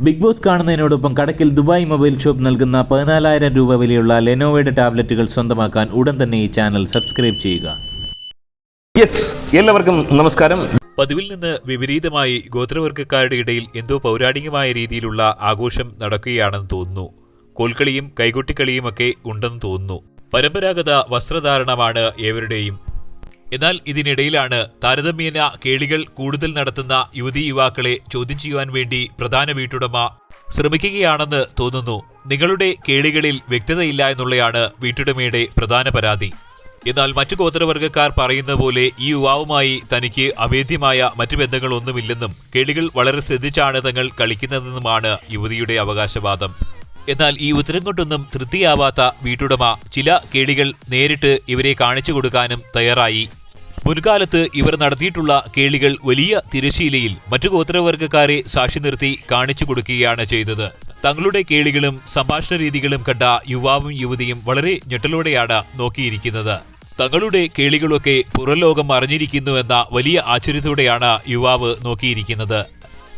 Big boss കാണുന്നതിനോടൊപ്പം കടക്കിൽ Dubai mobile shop നൽകുന്ന പതിനാലായിരം രൂപ വിലയുള്ള ലെനോവയുടെ ടാബ്ലറ്റുകൾ സ്വന്തമാക്കാൻ ഉടൻ തന്നെ ഈ ചാനൽ സബ്സ്ക്രൈബ് ചെയ്യുക. യെസ് എല്ലാവർക്കും നമസ്കാരം. പതിവിൽ നിന്ന് വിപരീതമായി ഗോത്രവർഗക്കാരുടെ ഇടയിൽ എന്തോ പൗരാണികമായ രീതിയിലുള്ള ആഘോഷം നടക്കുകയാണെന്ന് തോന്നുന്നു. കോൽക്കളിയും കൈകൊട്ടിക്കളിയുമൊക്കെ ഉണ്ടെന്ന് തോന്നുന്നു. പരമ്പരാഗത വസ്ത്രധാരണമാണ് ഏവരുടെയും എന്നാൽ ഇതിനിടയിലാണ് താരതമ്യേന കേളികൾ കൂടുതൽ നടത്തുന്ന യുവതി യുവാക്കളെ ചോദ്യം ചെയ്യുവാൻ വേണ്ടി പ്രധാന വീട്ടുടമ ശ്രമിക്കുകയാണെന്ന് തോന്നുന്നു. നിങ്ങളുടെ കേളികളിൽ വ്യക്തതയില്ല എന്നുള്ളതാണ് വീട്ടുടമയുടെ പ്രധാന പരാതി. എന്നാൽ മറ്റു ഗോത്രവർഗക്കാർ പറയുന്ന പോലെ ഈ യുവാവുമായി തനിക്ക് അവേദ്യമായ മറ്റു ബന്ധങ്ങളൊന്നുമില്ലെന്നും കേളികൾ വളരെ ശ്രദ്ധിച്ചാണ് തങ്ങൾ കളിക്കുന്നതെന്നുമാണ് യുവതിയുടെ അവകാശവാദം. എന്നാൽ ഈ ഉത്തരം കൊണ്ടൊന്നും തൃപ്തിയാവാത്ത വീട്ടുടമ ചില കേളികൾ നേരിട്ട് ഇവരെ കാണിച്ചു കൊടുക്കാനും തയ്യാറായി. മുൻകാലത്ത് ഇവർ നടത്തിയിട്ടുള്ള കേളികൾ വലിയ തിരശീലയിൽ മറ്റു ഗോത്രവർഗക്കാരെ സാക്ഷി നിർത്തി കാണിച്ചു കൊടുക്കുകയാണ് ചെയ്തത്. തങ്ങളുടെ കേളികളും സംഭാഷണ രീതികളും കണ്ട യുവാവും യുവതിയും വളരെ ഞെട്ടലോടെയാണ് നോക്കിയിരിക്കുന്നത്. തങ്ങളുടെ കേളികളൊക്കെ പുറംലോകം അറിഞ്ഞിരിക്കുന്നുവെന്ന വലിയ ആശ്ചര്യത്തോടെയാണ് യുവാവ് നോക്കിയിരിക്കുന്നത്.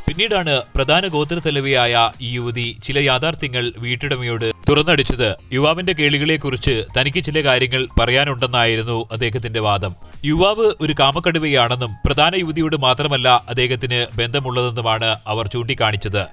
പിന്നീടാണ് പ്രധാന ഗോത്രത്തലവിയായ ഈ യുവതി ചില യാഥാർത്ഥ്യങ്ങൾ വീട്ടുടമയോട് തുറന്നടിച്ചത്. യുവാവിന്റെ കേളികളെക്കുറിച്ച് തനിക്ക് ചില കാര്യങ്ങൾ പറയാനുണ്ടെന്നായിരുന്നു അദ്ദേഹത്തിന്റെ വാദം. യുവാവ് ഒരു കാമക്കടുവയാണെന്നും പ്രധാന യുവതിയോട് മാത്രമല്ല അദ്ദേഹത്തിന് ബന്ധമുള്ളതെന്നുമാണ് അവർ ചൂണ്ടിക്കാണിച്ചത്.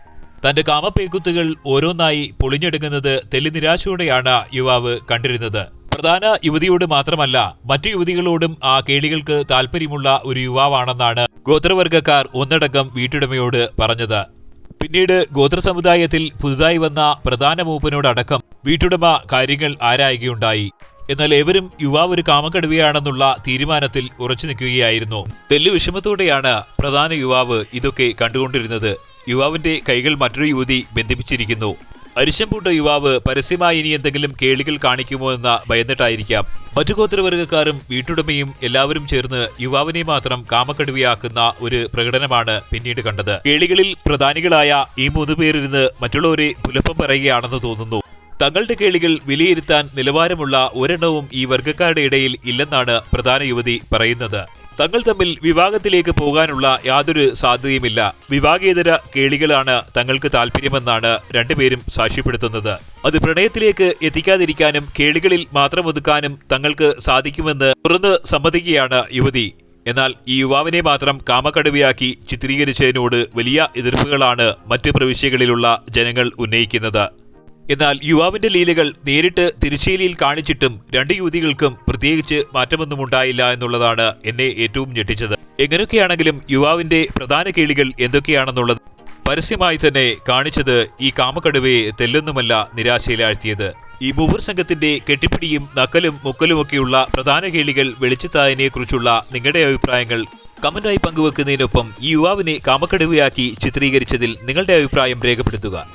തന്റെ കാമപ്പേക്കുത്തുകൾ ഓരോന്നായി പൊളിഞ്ഞെടുക്കുന്നത് തെല്ലിനിരാശയോടെയാണ് യുവാവ് കണ്ടിരുന്നത്. പ്രധാന യുവതിയോട് മാത്രമല്ല മറ്റു യുവതികളോടും ആ കേളികൾക്ക് താല്പര്യമുള്ള ഒരു യുവാവാണെന്നാണ് ഗോത്രവർഗക്കാർ ഒന്നടങ്കം വീട്ടുടമയോട് പറഞ്ഞത്. പിന്നീട് ഗോത്ര സമുദായത്തിൽ പുതുതായി വന്ന പ്രധാന മൂപ്പനോടടക്കം വീട്ടുടമ കാര്യങ്ങൾ ആരായുകയുണ്ടായി. എന്നാൽ ഏവരും യുവാവ് ഒരു കാമക്കടുവയാണെന്നുള്ള തീരുമാനത്തിൽ ഉറച്ചു നിൽക്കുകയായിരുന്നു. തെല്ലു വിഷമത്തോടെയാണ് പ്രധാന യുവാവ് ഇതൊക്കെ കണ്ടുകൊണ്ടിരുന്നത്. യുവാവിന്റെ കൈകൾ മറ്റൊരു യുവതി ബന്ധിപ്പിച്ചിരിക്കുന്നു. അരിശം പൂട്ട യുവാവ് പരസ്യമായി ഇനി എന്തെങ്കിലും കേളികൾ കാണിക്കുമോ എന്ന ഭയന്നിട്ടായിരിക്കാം. മറ്റു ഗോത്രവർഗക്കാരും വീട്ടുടമയും എല്ലാവരും ചേർന്ന് യുവാവിനെ മാത്രം കാമക്കടുവയാക്കുന്ന ഒരു പ്രകടനമാണ് പിന്നീട് കണ്ടത്. കേളികളിൽ പ്രധാനികളായ ഈ മൂന്ന് പേരിരുന്ന് മറ്റുള്ളവരെ പുലപ്പം പറയുകയാണെന്ന് തോന്നുന്നു. തങ്ങളുടെ കേളികൾ വിലയിരുത്താൻ നിലവാരമുള്ള ഒരെണ്ണവും ഈ വർഗക്കാരുടെ ഇടയിൽ ഇല്ലെന്നാണ് പ്രധാന യുവതി പറയുന്നത്. തങ്ങൾ തമ്മിൽ വിവാഹത്തിലേക്ക് പോകാനുള്ള യാതൊരു സാധ്യതയുമില്ല. വിവാഹേതര കേളികളാണ് തങ്ങൾക്ക് താല്പര്യമെന്നാണ് രണ്ടുപേരും സാക്ഷ്യപ്പെടുത്തുന്നത്. അത് പ്രണയത്തിലേക്ക് എത്തിക്കാതിരിക്കാനും കേളികളിൽ മാത്രം ഒതുക്കാനും തങ്ങൾക്ക് സാധിക്കുമെന്ന് തുറന്ന് സമ്മതിക്കുകയാണ് യുവതി. എന്നാൽ ഈ യുവാവിനെ മാത്രം കാമക്കടുവയാക്കി ചിത്രീകരിച്ചതിനോട് വലിയ എതിർപ്പുകളാണ് മറ്റ് പ്രവിശ്യകളിലുള്ള ജനങ്ങൾ ഉന്നയിക്കുന്നത്. എന്നാൽ യുവാവിന്റെ ലീലകൾ നേരിട്ട് തിരുശ്ശേലിയിൽ കാണിച്ചിട്ടും രണ്ട് യുവതികൾക്കും പ്രത്യേകിച്ച് മാറ്റമൊന്നും ഉണ്ടായില്ല എന്നുള്ളതാണ് എന്നെ ഏറ്റവും ഞെട്ടിച്ചത്. എങ്ങനെയൊക്കെയാണെങ്കിലും യുവാവിന്റെ പ്രധാന കേളികൾ എന്തൊക്കെയാണെന്നുള്ളത് പരസ്യമായി തന്നെ കാണിച്ചത് ഈ കാമക്കടുവയെ തെല്ലൊന്നുമല്ല നിരാശയിലാഴ്ത്തിയത്. ഈ മൂവർ സംഘത്തിന്റെ കെട്ടിപ്പിടിയും നക്കലും മുക്കലുമൊക്കെയുള്ള പ്രധാന കേളികൾ വെളിച്ചത്തായതിനെ കുറിച്ചുള്ള നിങ്ങളുടെ അഭിപ്രായങ്ങൾ കമന്റായി പങ്കുവെക്കുന്നതിനൊപ്പം ഈ യുവാവിനെ കാമക്കടുവയാക്കി ചിത്രീകരിച്ചതിൽ നിങ്ങളുടെ അഭിപ്രായം രേഖപ്പെടുത്തുക.